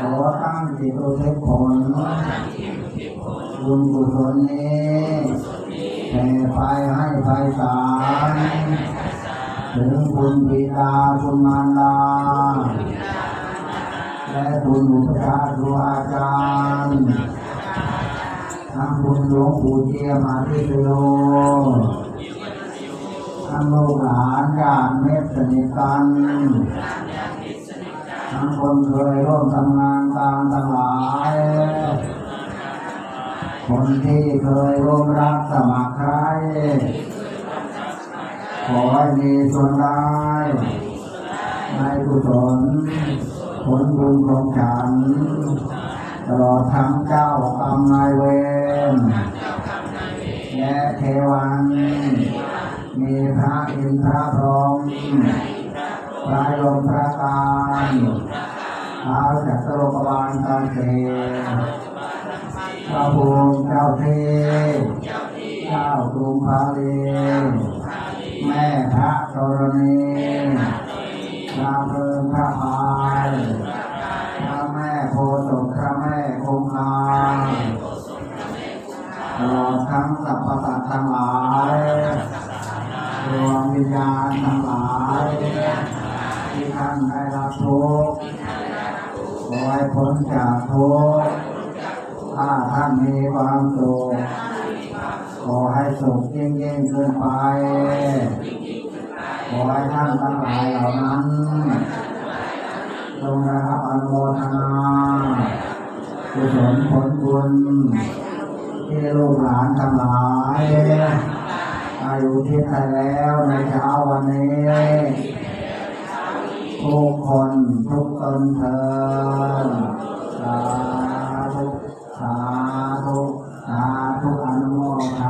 ขอตั้งจิตอุทิศผลบุญกุศลนี้แผ่ไปให้ไพศาลถึงคุณบิดาคุณมารดาและคุณอุปชาครูอาจารย์ทั้งคุณหลวงปู่เจียมาทิสโลทั้งลูกหลานญาติเมตสนิทกันทั้งคนเคยร่วมทำงานารทั้งหลาย คนที่เคยร่วมรักสมัครใคร ขอให้มีส่วนได้ ในกุศลผลบุญของฉัน ตลอดทั้งเจ้ากรรมนายเวรและเทวัน มีพระอินทร์พระพรหมพระลมพระการ ท้าจักรโลกบาลการเกพระภูมิเจ้าเทพเจ้ากรุงพาลีแม่พระธรณีพระเพลิงพระพายพระแม่โพธิ์พระแม่คงคาตลอดทั้งสรรพสัตว์ทั้งหลายดวงวิญญาณทั้งหลายที่ท่านได้รับทุกข์ ขอให้พ้นจากทุกข์ถ้าท่านมีความสุขขอให้สุขยิ่งยิ่งขึ้นไป ขอให้ท่านทั้งหลายเหล่านั้นจงได้รับอนุโมทนากุศลผลบุญที่ลูกหลานทั้งหลายอายุที่ไทยแล้วในเช้าวันนี้ ทุกคนทุกคนเธอสาธุสาธุสาธุอนุโมทนา